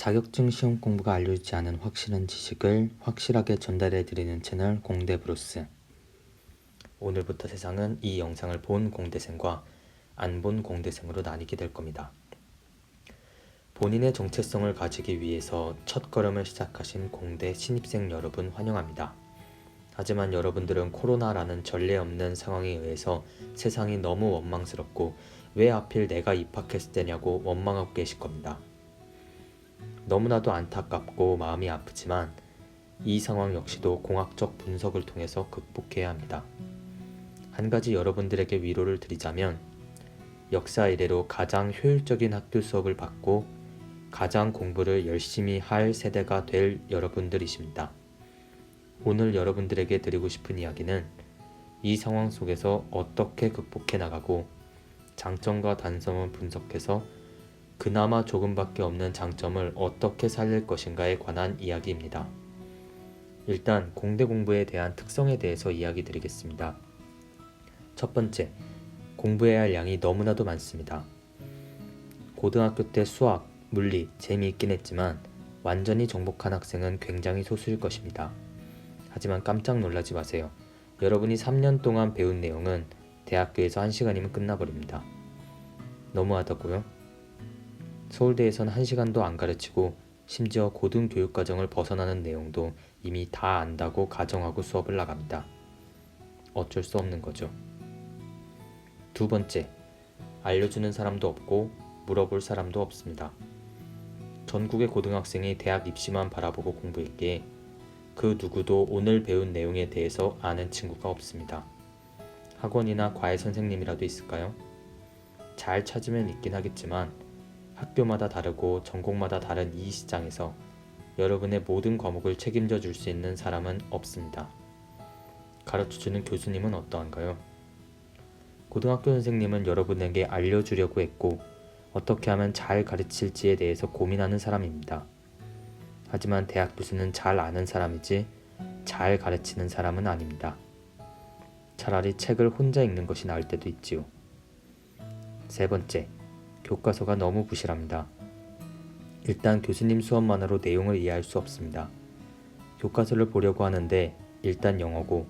자격증 시험 공부가 알려주지 않은 확실한 지식을 확실하게 전달해 드리는 채널 공대 브로스. 오늘부터 세상은 이 영상을 본 공대생과 안 본 공대생으로 나뉘게 될 겁니다. 본인의 정체성을 가지기 위해서 첫 걸음을 시작하신 공대 신입생 여러분 환영합니다. 하지만 여러분들은 코로나라는 전례 없는 상황에 의해서 세상이 너무 원망스럽고 왜 하필 내가 입학했을 때냐고 원망하고 계실 겁니다. 너무나도 안타깝고 마음이 아프지만 이 상황 역시도 공학적 분석을 통해서 극복해야 합니다. 한 가지 여러분들에게 위로를 드리자면 역사 이래로 가장 효율적인 학교 수업을 받고 가장 공부를 열심히 할 세대가 될 여러분들이십니다. 오늘 여러분들에게 드리고 싶은 이야기는 이 상황 속에서 어떻게 극복해 나가고 장점과 단점을 분석해서 그나마 조금밖에 없는 장점을 어떻게 살릴 것인가에 관한 이야기입니다. 일단 공대 공부에 대한 특성에 대해서 이야기 드리겠습니다. 첫 번째, 공부해야 할 양이 너무나도 많습니다. 고등학교 때 수학, 물리 재미있긴 했지만 완전히 정복한 학생은 굉장히 소수일 것입니다. 하지만 깜짝 놀라지 마세요. 여러분이 3년 동안 배운 내용은 대학교에서 1시간이면 끝나버립니다. 너무하다고요? 서울대에선 1시간도 안 가르치고 심지어 고등교육과정을 벗어나는 내용도 이미 다 안다고 가정하고 수업을 나갑니다. 어쩔 수 없는 거죠. 두 번째, 알려주는 사람도 없고 물어볼 사람도 없습니다. 전국의 고등학생이 대학 입시만 바라보고 공부했기에 그 누구도 오늘 배운 내용에 대해서 아는 친구가 없습니다. 학원이나 과외 선생님이라도 있을까요? 잘 찾으면 있긴 하겠지만 학교마다 다르고 전공마다 다른 이 시장에서 여러분의 모든 과목을 책임져 줄 수 있는 사람은 없습니다. 가르쳐주는 교수님은 어떠한가요? 고등학교 선생님은 여러분에게 알려주려고 했고 어떻게 하면 잘 가르칠지에 대해서 고민하는 사람입니다. 하지만 대학 교수는 잘 아는 사람이지 잘 가르치는 사람은 아닙니다. 차라리 책을 혼자 읽는 것이 나을 때도 있지요. 세 번째, 교과서가 너무 부실합니다. 일단 교수님 수업만으로 내용을 이해할 수 없습니다. 교과서를 보려고 하는데 일단 영어고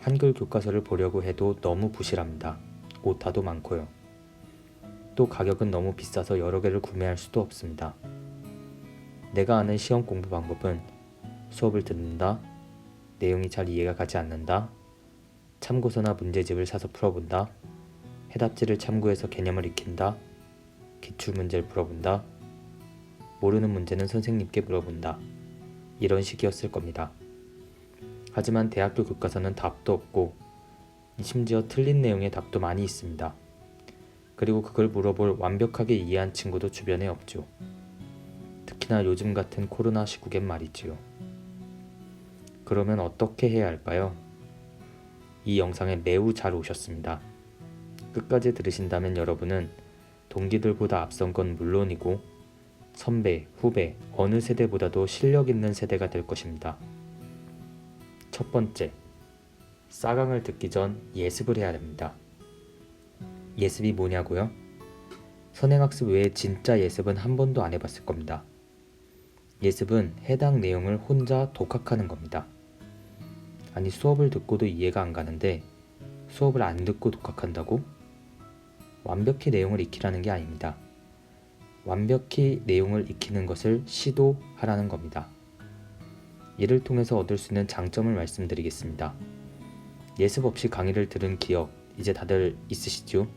한글 교과서를 보려고 해도 너무 부실합니다. 오타도 많고요. 또 가격은 너무 비싸서 여러 개를 구매할 수도 없습니다. 내가 아는 시험 공부 방법은 수업을 듣는다, 내용이 잘 이해가 가지 않는다, 참고서나 문제집을 사서 풀어본다, 해답지를 참고해서 개념을 익힌다, 기출 문제를 풀어본다, 모르는 문제는 선생님께 물어본다. 이런 식이었을 겁니다. 하지만 대학교 교과서는 답도 없고 심지어 틀린 내용의 답도 많이 있습니다. 그리고 그걸 물어볼 완벽하게 이해한 친구도 주변에 없죠. 특히나 요즘 같은 코로나 시국엔 말이지요. 그러면 어떻게 해야 할까요? 이 영상에 매우 잘 오셨습니다. 끝까지 들으신다면 여러분은 동기들보다 앞선 건 물론이고 선배, 후배, 어느 세대보다도 실력 있는 세대가 될 것입니다. 첫 번째, 싸강을 듣기 전 예습을 해야 됩니다. 예습이 뭐냐고요? 선행학습 외에 진짜 예습은 한 번도 안 해봤을 겁니다. 예습은 해당 내용을 혼자 독학하는 겁니다. 아니 수업을 듣고도 이해가 안 가는데 수업을 안 듣고 독학한다고? 완벽히 내용을 익히라는 게 아닙니다. 완벽히 내용을 익히는 것을 시도하라는 겁니다. 이를 통해서 얻을 수 있는 장점을 말씀드리겠습니다. 예습 없이 강의를 들은 기억 이제 다들 있으시죠?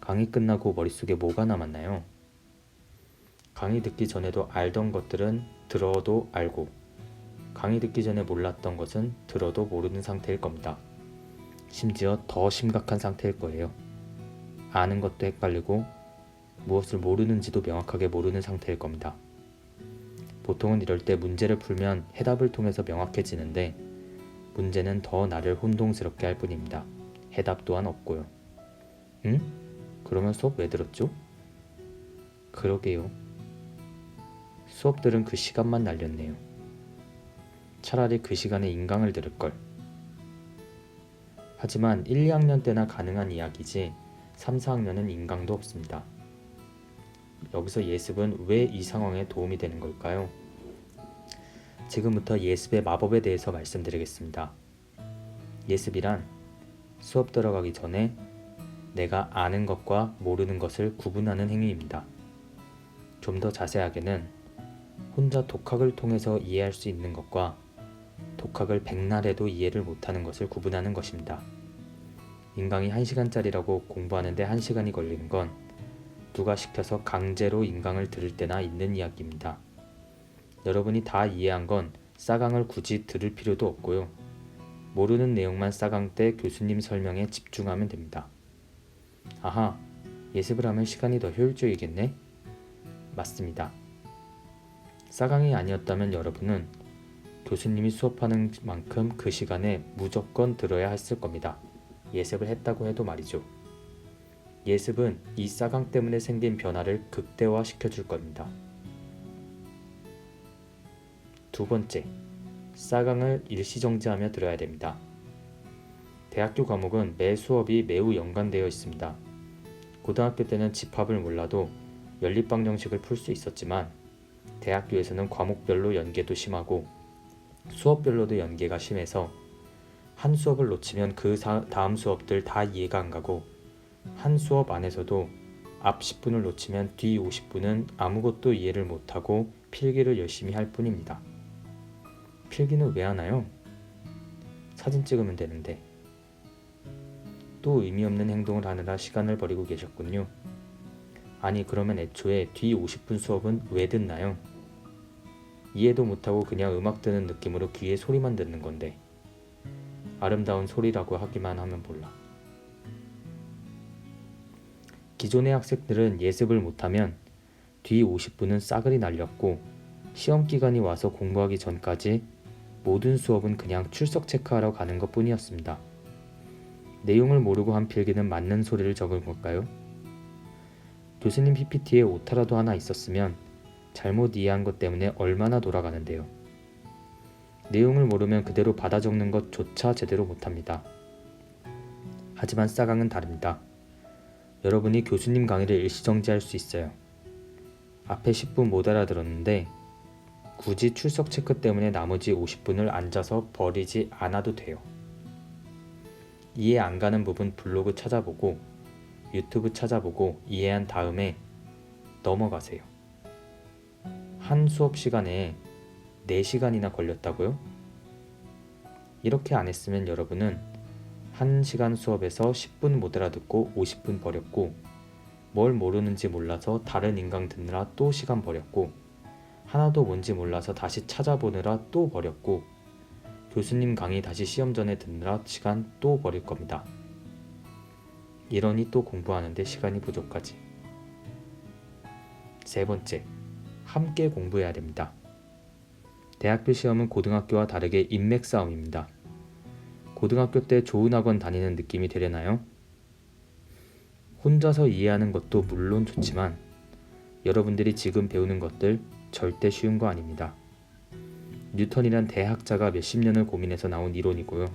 강의 끝나고 머릿속에 뭐가 남았나요? 강의 듣기 전에도 알던 것들은 들어도 알고 강의 듣기 전에 몰랐던 것은 들어도 모르는 상태일 겁니다. 심지어 더 심각한 상태일 거예요. 아는 것도 헷갈리고 무엇을 모르는지도 명확하게 모르는 상태일 겁니다. 보통은 이럴 때 문제를 풀면 해답을 통해서 명확해지는데 문제는 더 나를 혼동스럽게 할 뿐입니다. 해답 또한 없고요. 응? 그러면 수업 왜 들었죠? 그러게요. 수업들은 그 시간만 날렸네요. 차라리 그 시간에 인강을 들을걸. 하지만 1, 2학년 때나 가능한 이야기지 3, 4학년은 인강도 없습니다. 여기서 예습은 왜 이 상황에 도움이 되는 걸까요? 지금부터 예습의 마법에 대해서 말씀드리겠습니다. 예습이란 수업 들어가기 전에 내가 아는 것과 모르는 것을 구분하는 행위입니다. 좀 더 자세하게는 혼자 독학을 통해서 이해할 수 있는 것과 독학을 백날 해도 이해를 못하는 것을 구분하는 것입니다. 인강이 1시간짜리라고 공부하는데 1시간이 걸리는 건 누가 시켜서 강제로 인강을 들을 때나 있는 이야기입니다. 여러분이 다 이해한 건 싸강을 굳이 들을 필요도 없고요. 모르는 내용만 싸강 때 교수님 설명에 집중하면 됩니다. 아하, 예습을 하면 시간이 더 효율적이겠네? 맞습니다. 싸강이 아니었다면 여러분은 교수님이 수업하는 만큼 그 시간에 무조건 들어야 했을 겁니다. 예습을 했다고 해도 말이죠. 예습은 이 싸강 때문에 생긴 변화를 극대화 시켜 줄 겁니다. 두 번째, 싸강을 일시정지하며 들어야 됩니다. 대학교 과목은 매 수업이 매우 연관되어 있습니다. 고등학교 때는 집합을 몰라도 연립방 정식을 풀 수 있었지만 대학교에서는 과목별로 연계도 심하고 수업별로도 연계가 심해서 한 수업을 놓치면 그 사- 다음 수업들 다 이해가 안 가고 한 수업 안에서도 앞 10분을 놓치면 뒤 50분은 아무것도 이해를 못하고 필기를 열심히 할 뿐입니다. 필기는 왜 하나요? 사진 찍으면 되는데 또 의미 없는 행동을 하느라 시간을 버리고 계셨군요. 아니 그러면 애초에 뒤 50분 수업은 왜 듣나요? 이해도 못하고 그냥 음악 듣는 느낌으로 귀에 소리만 듣는 건데 아름다운 소리라고 하기만 하면 몰라. 기존의 학생들은 예습을 못하면 뒤 50분은 싸그리 날렸고 시험 기간이 와서 공부하기 전까지 모든 수업은 그냥 출석 체크하러 가는 것 뿐이었습니다. 내용을 모르고 한 필기는 맞는 소리를 적은 걸까요? 교수님 PPT에 오타라도 하나 있었으면 잘못 이해한 것 때문에 얼마나 돌아가는데요. 내용을 모르면 그대로 받아 적는 것조차 제대로 못합니다. 하지만 싸강은 다릅니다. 여러분이 교수님 강의를 일시정지할 수 있어요. 앞에 10분 못 알아들었는데 굳이 출석 체크 때문에 나머지 50분을 앉아서 버리지 않아도 돼요. 이해 안 가는 부분 블로그 찾아보고 유튜브 찾아보고 이해한 다음에 넘어가세요. 한 수업 시간에 4시간이나 걸렸다고요? 이렇게 안 했으면 여러분은 1시간 수업에서 10분 못 알아듣고 50분 버렸고 뭘 모르는지 몰라서 다른 인강 듣느라 또 시간 버렸고 하나도 뭔지 몰라서 다시 찾아보느라 또 버렸고 교수님 강의 다시 시험 전에 듣느라 시간 또 버릴 겁니다. 이러니 또 공부하는데 시간이 부족하지. 세 번째, 함께 공부해야 됩니다. 대학교 시험은 고등학교와 다르게 인맥 싸움입니다. 고등학교 때 좋은 학원 다니는 느낌이 되려나요? 혼자서 이해하는 것도 물론 좋지만 여러분들이 지금 배우는 것들 절대 쉬운 거 아닙니다. 뉴턴이란 대학자가 몇십 년을 고민해서 나온 이론이고요.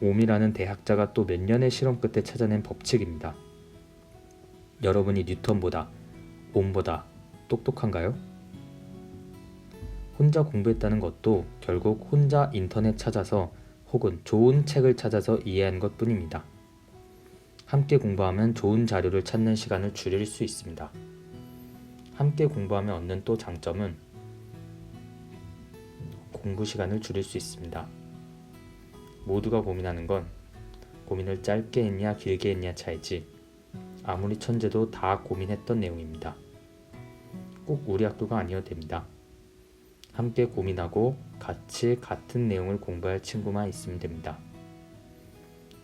옴이라는 대학자가 또 몇 년의 실험 끝에 찾아낸 법칙입니다. 여러분이 뉴턴보다 옴보다 똑똑한가요? 혼자 공부했다는 것도 결국 혼자 인터넷 찾아서 혹은 좋은 책을 찾아서 이해한 것 뿐입니다. 함께 공부하면 좋은 자료를 찾는 시간을 줄일 수 있습니다. 함께 공부하면 얻는 또 장점은 공부 시간을 줄일 수 있습니다. 모두가 고민하는 건 고민을 짧게 했냐 길게 했냐 차이지 아무리 천재도 다 고민했던 내용입니다. 꼭 우리 학교가 아니어도 됩니다. 함께 고민하고 같이 같은 내용을 공부할 친구만 있으면 됩니다.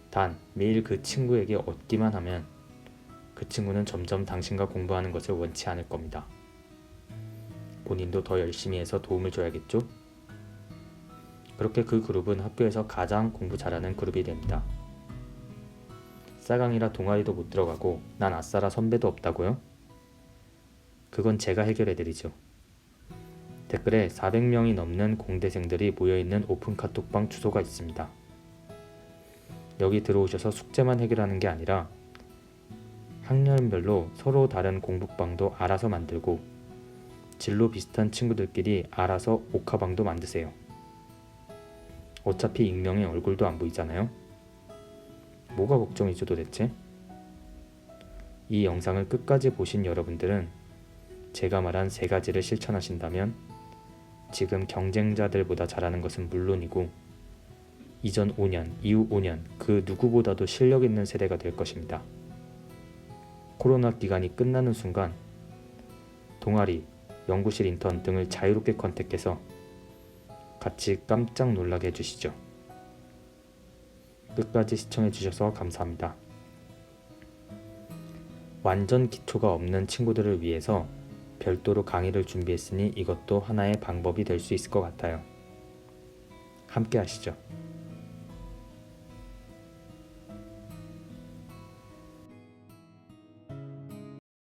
단 매일 그 친구에게 얻기만 하면 그 친구는 점점 당신과 공부하는 것을 원치 않을 겁니다. 본인도 더 열심히 해서 도움을 줘야겠죠? 그렇게 그 그룹은 학교에서 가장 공부 잘하는 그룹이 됩니다. 싸강이라 동아리도 못 들어가고 난 아싸라 선배도 없다고요? 그건 제가 해결해드리죠. 댓글에 400명이 넘는 공대생들이 모여있는 오픈 카톡방 주소가 있습니다. 여기 들어오셔서 숙제만 해결하는 게 아니라 학년별로 서로 다른 공부방도 알아서 만들고 진로 비슷한 친구들끼리 알아서 옥하방도 만드세요. 어차피 익명의 얼굴도 안 보이잖아요. 뭐가 걱정이죠 도대체? 이 영상을 끝까지 보신 여러분들은 제가 말한 세 가지를 실천하신다면 지금 경쟁자들보다 잘하는 것은 물론이고 이전 5년, 이후 5년 그 누구보다도 실력 있는 세대가 될 것입니다. 코로나 기간이 끝나는 순간 동아리, 연구실 인턴 등을 자유롭게 컨택해서 같이 깜짝 놀라게 해주시죠. 끝까지 시청해 주셔서 감사합니다. 완전 기초가 없는 친구들을 위해서 별도로 강의를 준비했으니 이것도 하나의 방법이 될 수 있을 것 같아요. 함께 하시죠.